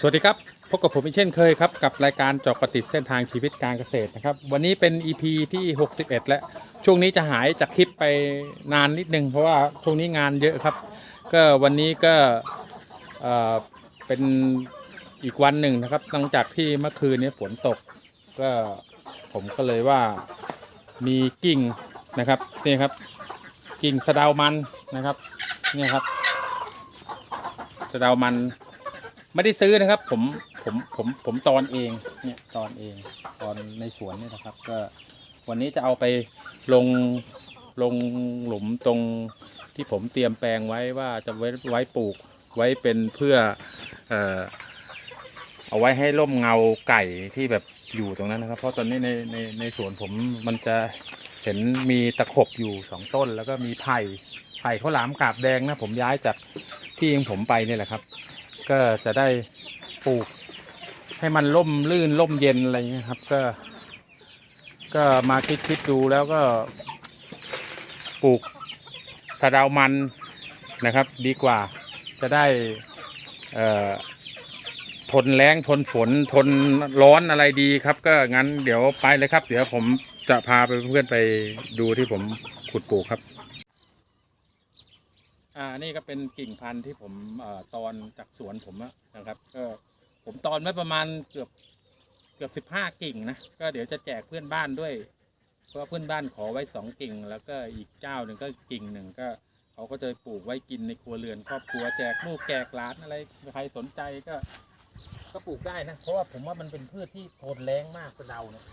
สวัสดีครับ พบกับผมอีกเช่นเคยครับ กับรายการจอกกระติดเส้นทางชีวิตการเกษตรนะครับ วันนี้เป็น EP ที่ 61 แล้วช่วงนี้จะหายจากคลิปไปนานนิดนึง เพราะว่าช่วงนี้งานเยอะครับ ก็วันนี้ก็เอ่อเป็นอีกวันหนึ่งนะครับ หลังจากที่เมื่อคืนนี้ฝนตก ก็ผมก็เลยว่ามีกิ่งนะครับนี่ครับ กิ่งสะเดามันนะครับเนี่ยครับสะเดามัน ไม่ได้ซื้อนะครับ ผมผมผมผมตอนเองเนี่ยตอนเองตอนในสวนเนี่ยนะครับ ก็วันนี้จะเอาไปลงลงหลุมตรงที่ผมเตรียมแปลงไว้ว่าจะไว้ไว้ปลูกไว้เป็นเพื่อเอ่อเอาไว้ให้ร่มเงาไก่ที่แบบอยู่ตรงนั้นนะครับ เพราะตอนนี้ในในในสวนผมมันจะเห็นมีตะขบอยู่สองต้น แล้วก็มีไผ่ไผ่ข้าวหลามกาบแดงนะผมย้ายจากที่ของผมไปเนี่ยแหละครับ ก็จะได้ปลูกให้มันร่มลื่นร่มเย็นอะไรอย่างเงี้ยครับ ก็ ก็มาคิดคิดดูแล้วก็ปลูกสะเดามันนะครับ ดีกว่าจะได้เอ่อทนแรงทนฝนทนร้อนอะไรดีครับ ก็งั้นเดี๋ยวไปเลยครับ เดี๋ยวผมจะพาเพื่อนไปดูที่ผมขุดปลูกครับ อ่านี่ก็เป็นกิ่งพันธุ์ที่ผมเอ่อตอนจากสวนผมอะนะครับก็ผมตอนไว้ประมาณเกือบเกือบสิบห้ากิ่งนะก็เดี๋ยวจะแจกเพื่อนบ้านด้วย เพราะว่าเพื่อนบ้านขอไว้สองกิ่ง แล้วก็อีกเจ้าหนึ่งก็กิ่งหนึ่งก็เขาก็จะปลูกไว้กินในครัวเรือน ครอบครัวแจกลูกแจกหลานอะไรใครสนใจก็ ก็ปลูกได้นะเพราะว่าผมว่ามันเป็นพืชที่ทนแรงมากกระเดาเนี่ย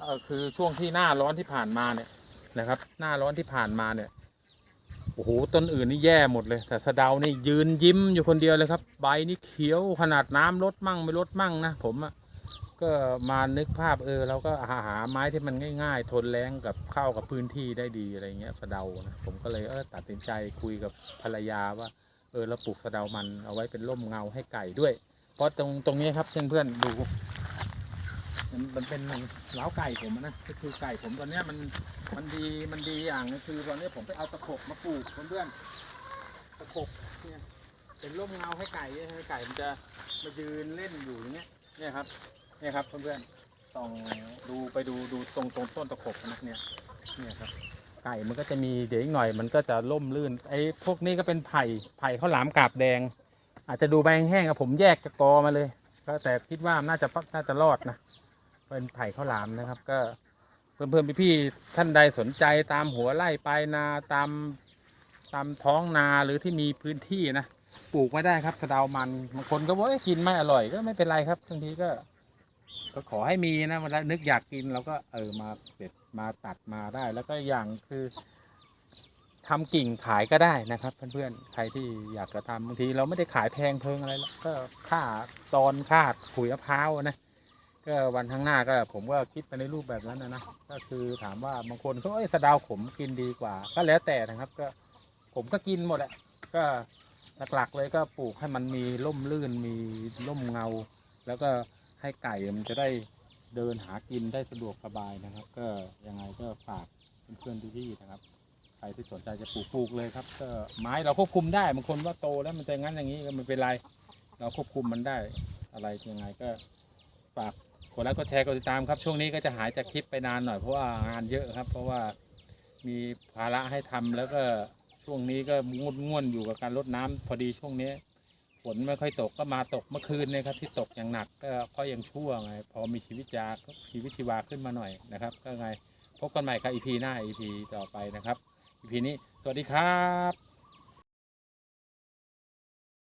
เออคือช่วงที่หน้าร้อนที่ผ่านมาเนี่ยนะครับ หน้าร้อนที่ผ่านมาเนี่ย โอ้โหต้นอื่นนี่แย่หมดเลย แต่สะเดานี่ยืนยิ้มอยู่คนเดียวเลยครับ ใบนี่เขียวขนาดน้ำลดมั่งไม่ลดมั่งนะผมอะก็มานึกภาพเออเราก็หาหาไม้ที่มันง่าย ๆ ทนแรงกับเข้ากับพื้นที่ได้ดีอะไรเงี้ยสะเดานะผมก็เลยเออตัดสินใจคุยกับภรรยาว่าเออเราปลูกสะเดามันเอาไว้เป็นร่มเงาให้ไก่ด้วย เพราะตรงตรงนี้ครับเพื่อนเพื่อนๆดู มันมันเป็นเล้าไก่ผมนะก็คือไก่ผมตอนเนี้ยมันมันดีมันดีอย่างนึงคือตอนนี้ผมไปเอาตะขบมาปลูกเพื่อนๆตะขบเนี่ยเป็นร่มเงาให้ไก่ให้ไก่มันจะมายืนเล่นอยู่อย่างเงี้ยเนี่ยครับเนี่ยครับเพื่อนๆต้องดูไปดูดูตรงตรงต้นตะขบนะเนี่ยเนี่ยครับไก่มันก็จะมีเดี๋ยวอีกหน่อยมันก็จะล่มลื่นไอ้พวกนี้ก็เป็นไผ่ไผ่ข้าวหลามกาบแดง อาจจะดูใบแห้งๆอะผมแยกจากกอมาเลย ก็แต่คิดว่าน่าจะน่าจะรอดนะ เป็นไผ่ข้าวหลามนะครับ ก็เพื่อนๆพี่ๆท่านใดสนใจตามหัวไร่ปลายนาตามตามท้องนาหรือที่มีพื้นที่นะปลูกไม่ได้ครับสะเดามันบางคนก็บอกกินไม่อร่อยก็ไม่เป็นไรครับบางทีก็ก็ขอให้มีนะเวลานึกอยากกินเราก็เออมาเด็ดมาตัดมาได้ แล้วก็อย่างคือทำกิ่งขายก็ได้นะครับ เพื่อนๆใครที่อยากจะทำบางทีเราไม่ได้ขายแพงเพิงอะไรหรอกก็ค่าตอนค่าขุยมะพร้าวนะ ก็วันข้างหน้าก็ผมก็คิดไปในรูปแบบนั้นนะนะก็คือถามว่าบางคนเขาเอ้ยสะเดาวขมกินดีกว่า ก็แล้วแต่นะครับก็ผมก็กินหมดแหละก็หลักๆเลยก็ปลูกให้มันมีร่มรื่นมีร่มเงา แล้วก็ให้ไก่มันจะได้เดินหากินได้สะดวกสบายนะครับ ก็ยังไงก็ฝากเพื่อนๆพี่ๆนะครับใครที่สนใจจะปลูกปลูกเลยครับก็ไม้เราควบคุมได้บางคนว่าโตแล้วมันจะงั้นอย่างนี้ก็ไม่เป็นไร เราควบคุมมันได้อะไรยังไงก็ฝาก ดไลค์กดแชร์กดติดตามครับ ช่วงนี้ก็จะหายจากคลิปไปนานหน่อยเพราะว่างานเยอะครับ เพราะว่ามีภาระให้ทำแล้วก็ช่วงนี้ก็งุนง่วนอยู่กับการรดน้ำพอดีช่วงนี้ฝนไม่ค่อยตกก็มาตกเมื่อคืนนยครับ ที่ตกอย่างหนักก็ก็ยังชั่วไงพอมีชีวิตยาชีวิตชีวาขึ้นมาหน่อยนะครับ ก็ไงพบกันใหม่ครับ EP หน้า EP ต่อไปนะครับ EP นี้สวัสดีครับ